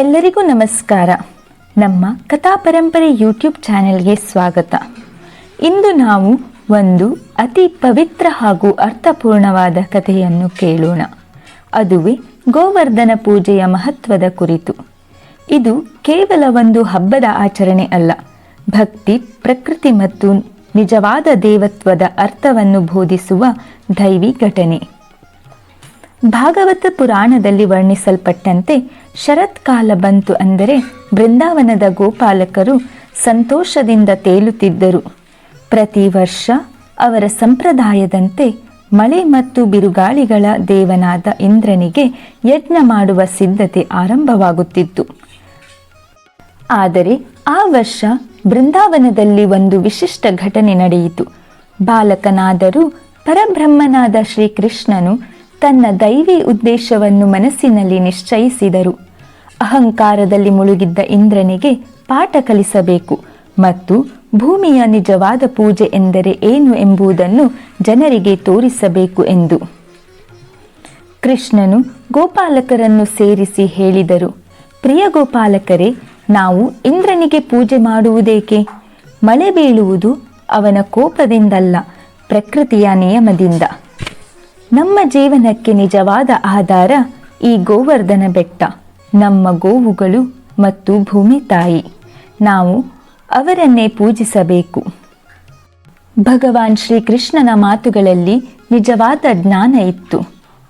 ಎಲ್ಲರಿಗೂ ನಮಸ್ಕಾರ. ನಮ್ಮ ಕಥಾ ಪರಂಪರೆ ಯೂಟ್ಯೂಬ್ ಚಾನೆಲ್ಗೆ ಸ್ವಾಗತ. ಇಂದು ನಾವು ಒಂದು ಅತಿ ಪವಿತ್ರ ಹಾಗೂ ಅರ್ಥಪೂರ್ಣವಾದ ಕಥೆಯನ್ನು ಕೇಳೋಣ. ಅದುವೇ ಗೋವರ್ಧನ ಪೂಜೆಯ ಮಹತ್ವದ ಕುರಿತು. ಇದು ಕೇವಲ ಒಂದು ಹಬ್ಬದ ಆಚರಣೆ ಅಲ್ಲ. ಭಕ್ತಿ, ಪ್ರಕೃತಿ ಮತ್ತು ನಿಜವಾದ ದೇವತ್ವದ ಅರ್ಥವನ್ನು ಬೋಧಿಸುವ ದೈವಿ ಘಟನೆ. ಭಾಗವತ ಪುರಾಣದಲ್ಲಿ ವರ್ಣಿಸಲ್ಪಟ್ಟಂತೆ ಶರತ್ಕಾಲ ಬಂತು ಅಂದರೆ ಬೃಂದಾವನದ ಗೋಪಾಲಕರು ಸಂತೋಷದಿಂದ ತೇಲುತ್ತಿದ್ದರು. ಪ್ರತಿ ವರ್ಷ ಅವರ ಸಂಪ್ರದಾಯದಂತೆ ಮಳೆ ಮತ್ತು ಬಿರುಗಾಳಿಗಳ ದೇವನಾದ ಇಂದ್ರನಿಗೆ ಯಜ್ಞ ಮಾಡುವ ಸಿದ್ಧತೆ ಆರಂಭವಾಗುತ್ತಿತ್ತು. ಆದರೆ ಆ ವರ್ಷ ಬೃಂದಾವನದಲ್ಲಿ ಒಂದು ವಿಶಿಷ್ಟ ಘಟನೆ ನಡೆಯಿತು. ಬಾಲಕನಾದರೂ ಪರಬ್ರಹ್ಮನಾದ ಶ್ರೀಕೃಷ್ಣನು ತನ್ನ ದೈವಿ ಉದ್ದೇಶವನ್ನು ಮನಸ್ಸಿನಲ್ಲಿ ನಿಶ್ಚಯಿಸಿದರು. ಅಹಂಕಾರದಲ್ಲಿ ಮುಳುಗಿದ್ದ ಇಂದ್ರನಿಗೆ ಪಾಠ ಕಲಿಸಬೇಕು ಮತ್ತು ಭೂಮಿಯ ನಿಜವಾದ ಪೂಜೆ ಎಂದರೆ ಏನು ಎಂಬುದನ್ನು ಜನರಿಗೆ ತೋರಿಸಬೇಕು ಎಂದು. ಕೃಷ್ಣನು ಗೋಪಾಲಕರನ್ನು ಸೇರಿಸಿ ಹೇಳಿದರು, ಪ್ರಿಯ ಗೋಪಾಲಕರೇ, ನಾವು ಇಂದ್ರನಿಗೆ ಪೂಜೆ ಮಾಡುವುದೇಕೆ? ಮಳೆ ಬೀಳುವುದು ಅವನ ಕೋಪದಿಂದಲ್ಲ, ಪ್ರಕೃತಿಯ ನಿಯಮದಿಂದ. ನಮ್ಮ ಜೀವನಕ್ಕೆ ನಿಜವಾದ ಆಧಾರ ಈ ಗೋವರ್ಧನ ಬೆಟ್ಟ. ನಮ್ಮ ಗೋವುಗಳು ಮತ್ತು ಭೂಮಿ ತಾಯಿ, ನಾವು ಅವರನ್ನೇ ಪೂಜಿಸಬೇಕು. ಭಗವಾನ್ ಶ್ರೀಕೃಷ್ಣನ ಮಾತುಗಳಲ್ಲಿ ನಿಜವಾದ ಜ್ಞಾನ ಇತ್ತು.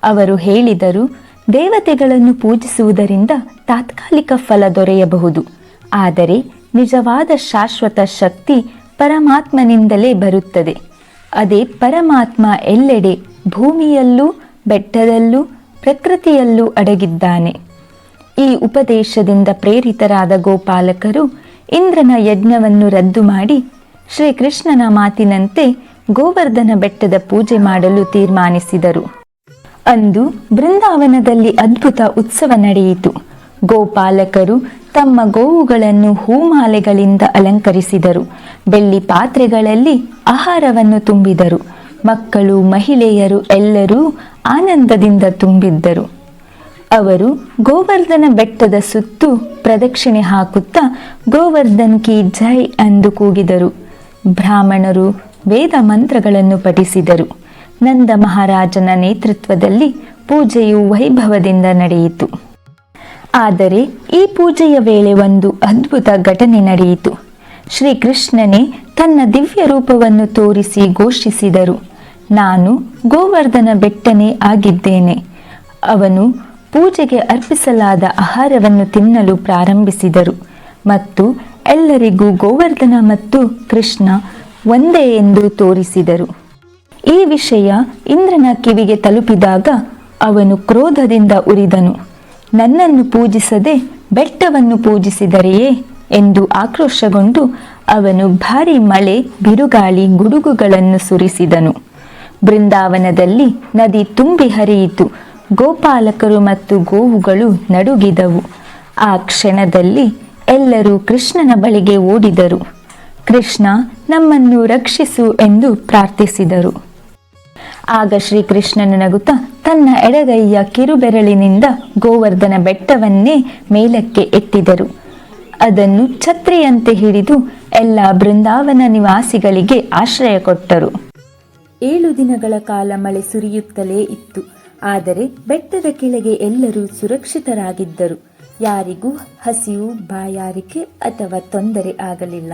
ಅವರು ಹೇಳಿದರು, ದೇವತೆಗಳನ್ನು ಪೂಜಿಸುವುದರಿಂದ ತಾತ್ಕಾಲಿಕ ಫಲ ದೊರೆಯಬಹುದು. ಆದರೆ ನಿಜವಾದ ಶಾಶ್ವತ ಶಕ್ತಿ ಪರಮಾತ್ಮನಿಂದಲೇ ಬರುತ್ತದೆ. ಅದೇ ಪರಮಾತ್ಮ ಎಲ್ಲೆಡೆ ಭೂಮಿಯಲ್ಲೂ, ಬೆಟ್ಟದಲ್ಲೂ, ಪ್ರಕೃತಿಯಲ್ಲೂ ಅಡಗಿದ್ದಾನೆ. ಈ ಉಪದೇಶದಿಂದ ಪ್ರೇರಿತರಾದ ಗೋಪಾಲಕರು ಇಂದ್ರನ ಯಜ್ಞವನ್ನು ರದ್ದು ಮಾಡಿ ಶ್ರೀಕೃಷ್ಣನ ಮಾತಿನಂತೆ ಗೋವರ್ಧನ ಬೆಟ್ಟದ ಪೂಜೆ ಮಾಡಲು ತೀರ್ಮಾನಿಸಿದರು. ಅಂದು ಬೃಂದಾವನದಲ್ಲಿ ಅದ್ಭುತ ಉತ್ಸವ ನಡೆಯಿತು. ಗೋಪಾಲಕರು ತಮ್ಮ ಗೋವುಗಳನ್ನು ಹೂಮಾಲೆಗಳಿಂದ ಅಲಂಕರಿಸಿದರು. ಬೆಳ್ಳಿ ಪಾತ್ರೆಗಳಲ್ಲಿ ಆಹಾರವನ್ನು ತುಂಬಿದರು. ಮಕ್ಕಳು, ಮಹಿಳೆಯರು ಎಲ್ಲರೂ ಆನಂದದಿಂದ ತುಂಬಿದ್ದರು. ಅವರು ಗೋವರ್ಧನ ಬೆಟ್ಟದ ಸುತ್ತು ಪ್ರದಕ್ಷಿಣೆ ಹಾಕುತ್ತಾ ಗೋವರ್ಧನ್ ಕಿ ಜೈ ಎಂದು ಕೂಗಿದರು. ಬ್ರಾಹ್ಮಣರು ವೇದ ಮಂತ್ರಗಳನ್ನು ಪಠಿಸಿದರು. ನಂದ ಮಹಾರಾಜನ ನೇತೃತ್ವದಲ್ಲಿ ಪೂಜೆಯು ವೈಭವದಿಂದ ನಡೆಯಿತು. ಆದರೆ ಈ ಪೂಜೆಯ ವೇಳೆ ಒಂದು ಅದ್ಭುತ ಘಟನೆ ನಡೆಯಿತು. ಶ್ರೀಕೃಷ್ಣನೇ ತನ್ನ ದಿವ್ಯ ರೂಪವನ್ನು ತೋರಿಸಿ ಘೋಷಿಸಿದರು. ನಾನು ಗೋವರ್ಧನ ಬೆಟ್ಟನೇ ಆಗಿದ್ದೇನೆ. ಅವನು ಪೂಜೆಗೆ ಅರ್ಪಿಸಲಾದ ಆಹಾರವನ್ನು ತಿನ್ನಲು ಪ್ರಾರಂಭಿಸಿದರು. ಮತ್ತು ಎಲ್ಲರಿಗೂ ಗೋವರ್ಧನ ಮತ್ತು ಕೃಷ್ಣ ಒಂದೇ ಎಂದು ತೋರಿಸಿದರು. ಈ ವಿಷಯ ಇಂದ್ರನ ಕಿವಿಗೆ ತಲುಪಿದಾಗ ಅವನು ಕ್ರೋಧದಿಂದ ಉರಿದನು. ನನ್ನನ್ನು ಪೂಜಿಸದೆ ಬೆಟ್ಟವನ್ನು ಪೂಜಿಸಿದರೆಯೇ ಎಂದು ಆಕ್ರೋಶಗೊಂಡು ಅವನು ಭಾರಿ ಮಳೆ, ಬಿರುಗಾಳಿ, ಗುಡುಗುಗಳನ್ನು ಸುರಿಸಿದನು. ಬೃಂದಾವನದಲ್ಲಿ ನದಿ ತುಂಬಿ ಹರಿಯಿತು. ಗೋಪಾಲಕರು ಮತ್ತು ಗೋವುಗಳು ನಡುಗಿದವು. ಆ ಕ್ಷಣದಲ್ಲಿ ಎಲ್ಲರೂ ಕೃಷ್ಣನ ಬಳಿಗೆ ಓಡಿದರು. ಕೃಷ್ಣ, ನಮ್ಮನ್ನು ರಕ್ಷಿಸು ಎಂದು ಪ್ರಾರ್ಥಿಸಿದರು. ಆಗ ಶ್ರೀಕೃಷ್ಣನು ನಗುತ್ತಾ, ತನ್ನ ಎಡಗೈಯ ಕಿರುಬೆರಳಿನಿಂದ ಗೋವರ್ಧನ ಬೆಟ್ಟವನ್ನೇ ಮೇಲಕ್ಕೆ ಎತ್ತಿದರು. ಅದನ್ನು ಛತ್ರಿಯಂತೆ ಹಿಡಿದು ಎಲ್ಲ ಬೃಂದಾವನ ನಿವಾಸಿಗಳಿಗೆ ಆಶ್ರಯ ಕೊಟ್ಟರು. ಏಳು ದಿನಗಳ ಕಾಲ ಮಳೆ ಸುರಿಯುತ್ತಲೇ ಇತ್ತು. ಆದರೆ ಬೆಟ್ಟದ ಕೆಳಗೆ ಎಲ್ಲರೂ ಸುರಕ್ಷಿತರಾಗಿದ್ದರು. ಯಾರಿಗೂ ಹಸಿವು, ಬಾಯಾರಿಕೆ ಅಥವಾ ತೊಂದರೆ ಆಗಲಿಲ್ಲ.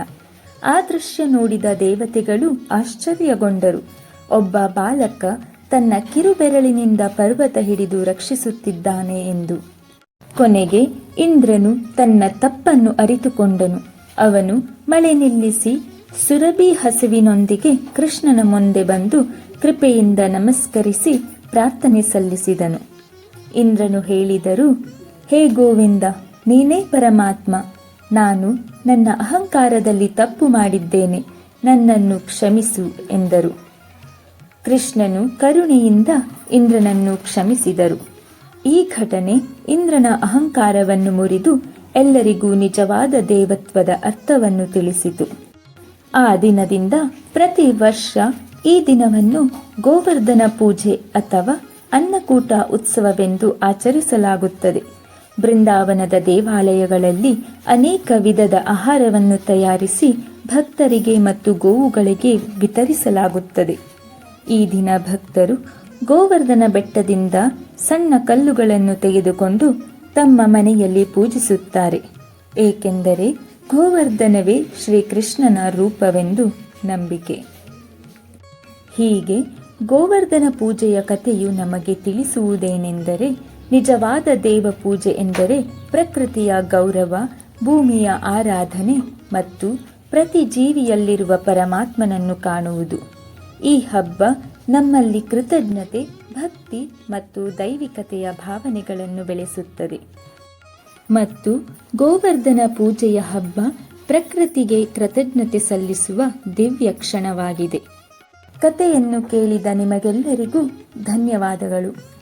ಆ ದೃಶ್ಯ ನೋಡಿದ ದೇವತೆಗಳು ಆಶ್ಚರ್ಯಗೊಂಡರು. ಒಬ್ಬ ಬಾಲಕ ತನ್ನ ಕಿರುಬೆರಳಿನಿಂದ ಪರ್ವತ ಹಿಡಿದು ರಕ್ಷಿಸುತ್ತಿದ್ದಾನೆ ಎಂದು. ಕೊನೆಗೆ ಇಂದ್ರನು ತನ್ನ ತಪ್ಪನ್ನು ಅರಿತುಕೊಂಡನು. ಅವನು ಮಳೆ ನಿಲ್ಲಿಸಿ ಸುರಭಿ ಹಸುವಿನೊಂದಿಗೆ ಕೃಷ್ಣನ ಮುಂದೆ ಬಂದು ಕೃಪೆಯಿಂದ ನಮಸ್ಕರಿಸಿ ಪ್ರಾರ್ಥನೆ ಸಲ್ಲಿಸಿದನು. ಇಂದ್ರನು ಹೇಳಿದರು, ಹೇ ಗೋವಿಂದ, ನೀನೇ ಪರಮಾತ್ಮ. ನಾನು ನನ್ನ ಅಹಂಕಾರದಲ್ಲಿ ತಪ್ಪು ಮಾಡಿದ್ದೇನೆ. ನನ್ನನ್ನು ಕ್ಷಮಿಸು ಎಂದರು. ಕೃಷ್ಣನು ಕರುಣೆಯಿಂದ ಇಂದ್ರನನ್ನು ಕ್ಷಮಿಸಿದರು. ಈ ಘಟನೆ ಇಂದ್ರನ ಅಹಂಕಾರವನ್ನು ಮುರಿದು ಎಲ್ಲರಿಗೂ ನಿಜವಾದ ದೇವತ್ವದ ಅರ್ಥವನ್ನು ತಿಳಿಸಿತು. ಆ ದಿನದಿಂದ ಪ್ರತಿ ವರ್ಷ ಈ ದಿನವನ್ನು ಗೋವರ್ಧನ ಪೂಜೆ ಅಥವಾ ಅನ್ನಕೂಟ ಉತ್ಸವವೆಂದು ಆಚರಿಸಲಾಗುತ್ತದೆ. ಬೃಂದಾವನದ ದೇವಾಲಯಗಳಲ್ಲಿ ಅನೇಕ ವಿಧದ ಆಹಾರವನ್ನು ತಯಾರಿಸಿ ಭಕ್ತರಿಗೆ ಮತ್ತು ಗೋವುಗಳಿಗೆ ವಿತರಿಸಲಾಗುತ್ತದೆ. ಈ ದಿನ ಭಕ್ತರು ಗೋವರ್ಧನ ಬೆಟ್ಟದಿಂದ ಸಣ್ಣ ಕಲ್ಲುಗಳನ್ನು ತೆಗೆದುಕೊಂಡು ತಮ್ಮ ಮನೆಯಲ್ಲಿ ಪೂಜಿಸುತ್ತಾರೆ. ಏಕೆಂದರೆ ಗೋವರ್ಧನವೇ ಶ್ರೀಕೃಷ್ಣನ ರೂಪವೆಂದು ನಂಬಿಕೆ. ಹೀಗೆ ಗೋವರ್ಧನ ಪೂಜೆಯ ಕಥೆಯು ನಮಗೆ ತಿಳಿಸುವುದೇನೆಂದರೆ, ನಿಜವಾದ ದೇವ ಪೂಜೆ ಎಂದರೆ ಪ್ರಕೃತಿಯ ಗೌರವ, ಭೂಮಿಯ ಆರಾಧನೆ ಮತ್ತು ಪ್ರತಿ ಜೀವಿಯಲ್ಲಿರುವ ಪರಮಾತ್ಮನನ್ನು ಕಾಣುವುದು. ಈ ಹಬ್ಬ ನಮ್ಮಲ್ಲಿ ಕೃತಜ್ಞತೆ, ಭಕ್ತಿ ಮತ್ತು ದೈವಿಕತೆಯ ಭಾವನೆಗಳನ್ನು ಬೆಳೆಸುತ್ತದೆ. ಮತ್ತು ಗೋವರ್ಧನ ಪೂಜೆಯ ಹಬ್ಬ ಪ್ರಕೃತಿಗೆ ಕೃತಜ್ಞತೆ ಸಲ್ಲಿಸುವ ದಿವ್ಯ ಕ್ಷಣವಾಗಿದೆ. ಕಥೆಯನ್ನು ಕೇಳಿದ ನಿಮಗೆಲ್ಲರಿಗೂ ಧನ್ಯವಾದಗಳು.